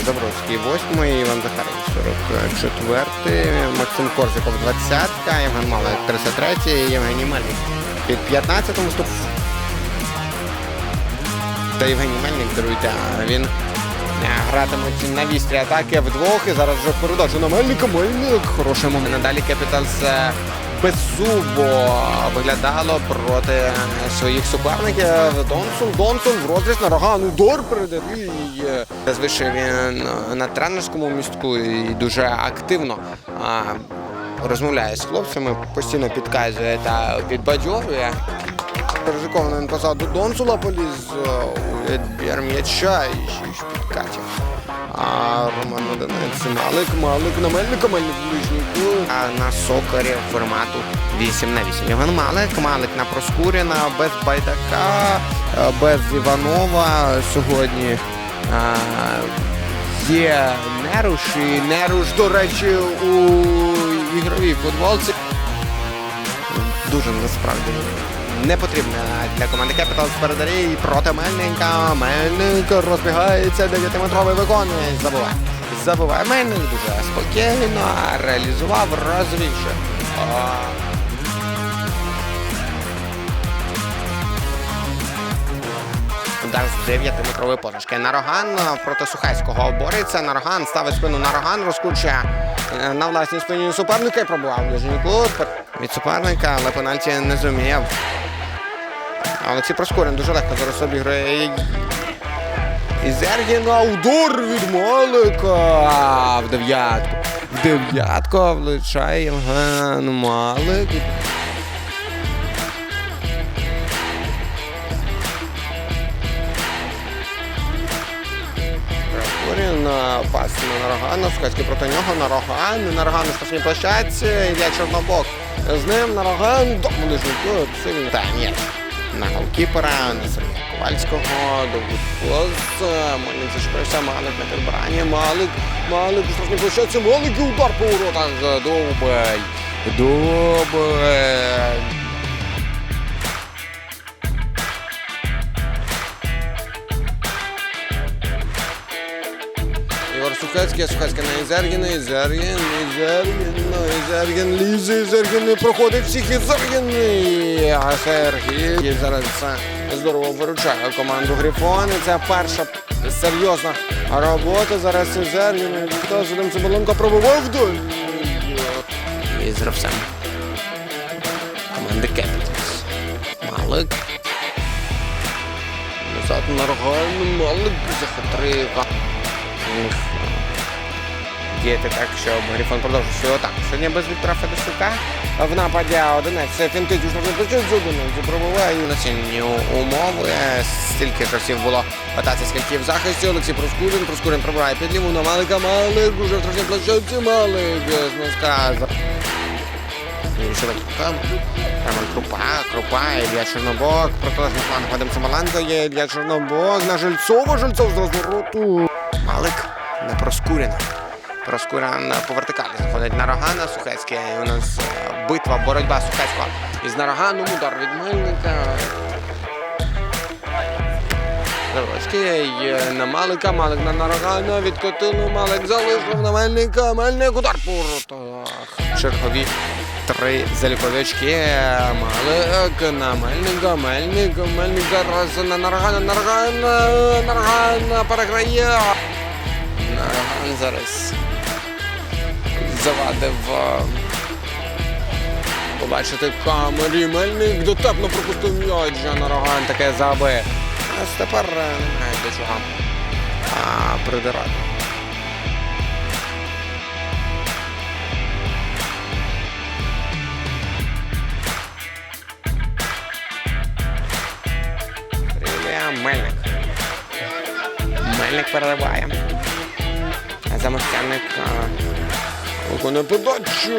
Забродський 8, Іван Захарів 44, Максим Корзиков 20, Євген Малик 33, Євгеній Мельник під 15 ступ. Та Євгеній Мельник, даруйте, він е, гратимуть на вістрі атаки вдвох. І зараз вже передача на Мельника. Мельник. Хороший момент. Надалі Кепіталс беззубо виглядало проти своїх суперників. Донсон, Донсон в розріз на Роган. Удар передає. Зазвичай він е, на тренерському містку і дуже активно розмовляє з хлопцями, постійно підказує та підбадьорює. Ризиковано він позаду Донсула поліз е, у відбір м'яча і підкатів. Роман Одинець Малик, Малик на Мельника, Мельник ближній. А на Сокарі формату 8 на 8. Євген Малик, Малик на Проскуріна, без Байдака, е, без Іванова сьогодні. А, Є Неруш і Неруш, до речі, у ігровій футболці дуже насправді не потрібна для команди з передарі проти Мельника. Мельник розбігається, 9-метровий виконує. Забуває. Забуває Мельник дуже спокійно реалізував, розвівши. Удар з 9-метрової подушки. Нароган проти Сухайського бореться. Нароган ставить спину Нароган, розкручує е, на власній спині суперника і пробував ближній кут від суперника, але пенальті не зумів. Олексій Проскорін дуже легко зараз обіграє. І Зергіна удар від Малика. В дев'ятку. В дев'ятку влучає Євген Малик. Пас на Нарогана, Сухацький проти нього, Нароган, Нароган на страшній площадці, Ілля Чорнобок з ним, Нароган, до ближній кут, сильний. Та м'яч на голкіпера, Сергія Ковальського, довгий пас, Мальник зашпився, Малик на підбиранні, Малик, Малик у страшній площадці, Малик і удар по воротах, Дубель, Дубель. Ігор Сухецький, Сухецький на Ізергіна, Ізергін, Ізергін, ну, Ізергін лізе, Ізергін не проходить всіх, Ізергін, і- Сергій і зараз це здорово виручає команду Грифони. Це перша серйозна робота. Зараз Ізергін, хто за ним Циболенко пробував вдоль. І з гравцем команди Кепіталс. Малик. Назад Нарган, Малик захитрив. Діяти так, щоб Грифон продовжив свою атаку. Сьогодні без Віктора Федосюка в нападі одинець. Фінтить не плечуть з одинець. Пробуває на цінні умови. Стільки часів було атаці, скільки в захисті. Олексій Проскурін. Проскурін пробирає під ліву на Малика. Малик уже в трошки площадці. Малик з носка. Роман Крупа, Крупа, Ілля Чорнобок, протилежний план Вадим Самоленко є, Ілля Чорнобок, на Жильцова, Жильцов з розвороту. Малик на Проскуріна. Проскурян по вертикалі заходить на Рогана, Сухецький. У нас е, битва, боротьба Сухецького із Нароганом, удар від Мельника. Заводський е, на Малика, Малик на Нарогана, відкотили, Малик залишив на Мельника, Мельник, удар по воротах. Чергові три заліковички. Малик на Мельника, Мельник, Мельник зараз на Нарогана, Нароган, Нароган переграє. Зараз завадив е, побачити камері. Мельник дотепно пропустив м'яч, а Нароган таке забив. А тепер немає до чого придирати. Мельник. Мельник переливає. Замостяник виконує подачу.